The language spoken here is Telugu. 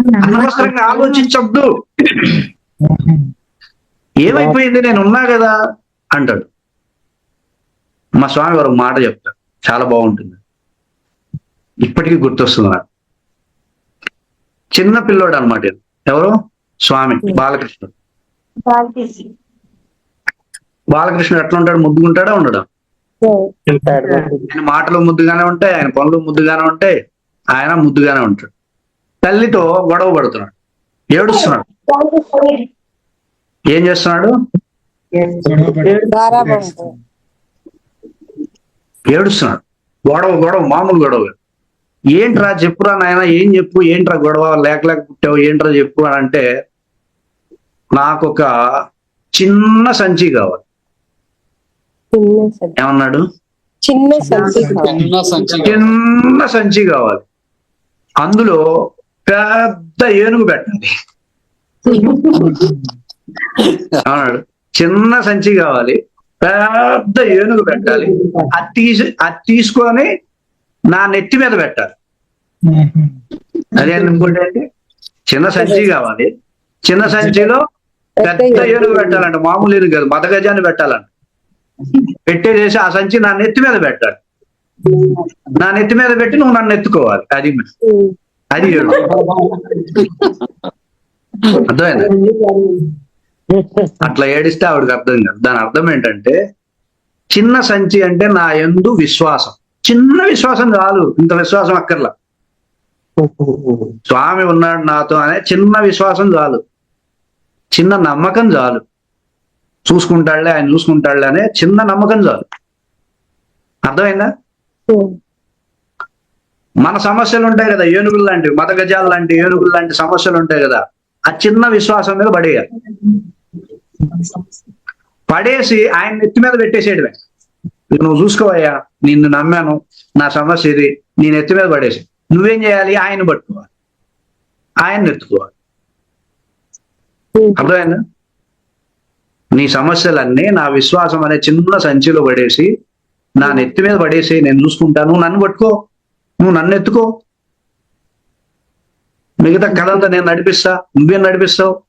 అనవసరంగా ఆలోచించొద్దు. ఏమైపోయింది? నేను ఉన్నా కదా అంటాడు. మా స్వామి వారు ఒక మాట చెప్తారు. చాలా బాగుంటుంది. ఇప్పటికీ గుర్తొస్తుంది నాకు. చిన్న పిల్లోడు అనమాట ఎవరు? స్వామి బాలకృష్ణుడు. బాలకృష్ణుడు. ఎట్లా ఉంటాడు? ముద్దుకుంటాడా ఉండడా? ఆయన మాటలు ముద్దుగానే ఉంటాయి ఆయన పనులు ముద్దుగానే ఉంటాయి ఆయన ముద్దుగానే ఉంటాడు. తల్లితో గొడవ పడుతున్నాడు. ఏడుస్తున్నాడు. ఏం చేస్తున్నాడు? ఏడుస్తున్నాడు. గొడవ గొడవ మామూలు గొడవ. ఏంట్రా చెప్పురా నాయన ఏం చెప్పు ఏంట్రా గొడవ లేక లేక పుట్టావు ఏంట్రా చెప్పు అని అంటే నాకు ఒక చిన్న సంచి కావాలి. ఏమన్నాడు? చిన్న సంచి చిన్న సంచి చిన్న సంచి కావాలి. అందులో పెద్ద ఏనుగు పెట్టాలి అన్నాడు చిన్న సంచి కావాలి. పెద్ద ఏనుగు పెట్టాలి. అది తీసి అది తీసుకొని నా నెత్తి మీద పెట్టాలి. అదే ఇంకోటి చిన్న సంచి కావాలి. చిన్న సంచిలో పెద్ద ఏనుగు పెట్టాలంట. మామూలు ఏనుగు కాదు. మదగజాన్ని పెట్టాలంట. పెట్టేసేసి ఆ సంచి నా నెత్తి మీద పెట్టాలి. నా నెత్తి మీద పెట్టి నువ్వు నన్ను ఎత్తుకోవాలి. అది అది అర్థమైందా? అట్లా ఏడిస్తే ఆవిడకి అర్థం కాదు. దాని అర్థం ఏంటంటే చిన్న సంచి అంటే నా యందు విశ్వాసం. చిన్న విశ్వాసం చాలు ఇంత విశ్వాసం అక్కర్లా. స్వామి ఉన్నాడు నాతో అనే చిన్న విశ్వాసం చాలు. చిన్న నమ్మకం చాలు. చూసుకుంటాడులే ఆయన చూసుకుంటాడులే అనే చిన్న నమ్మకం చాలు. అర్థమైందా? మన సమస్యలు ఉంటాయి కదా ఏనుగులు లాంటివి మత గజాలు లాంటి ఏనుగులు లాంటి సమస్యలు ఉంటాయి కదా ఆ చిన్న విశ్వాసం మీద పడేయాలి. పడేసి ఆయన నెత్తి మీద పెట్టేసేయడమే. నువ్వు చూసుకోవయ్యా నిన్ను నమ్మాను నా సమస్య ఇది నీ నెత్తి మీద పడేసి. నువ్వేం చేయాలి? ఆయన పట్టుకోవాలి. ఆయన ఎత్తుకోవాలి. అర్థమైందా? నీ సమస్యలన్నీ నా విశ్వాసం అనే చిన్న సంచిలో పడేసి నా నెత్తి మీద పడేసి నేను చూసుకుంటాను నన్ను పట్టుకో. నువ్వు నన్ను ఎత్తుకో. మిగతా కథ అంతా నేను నడిపిస్తా. నువ్వేం నడిపిస్తావు?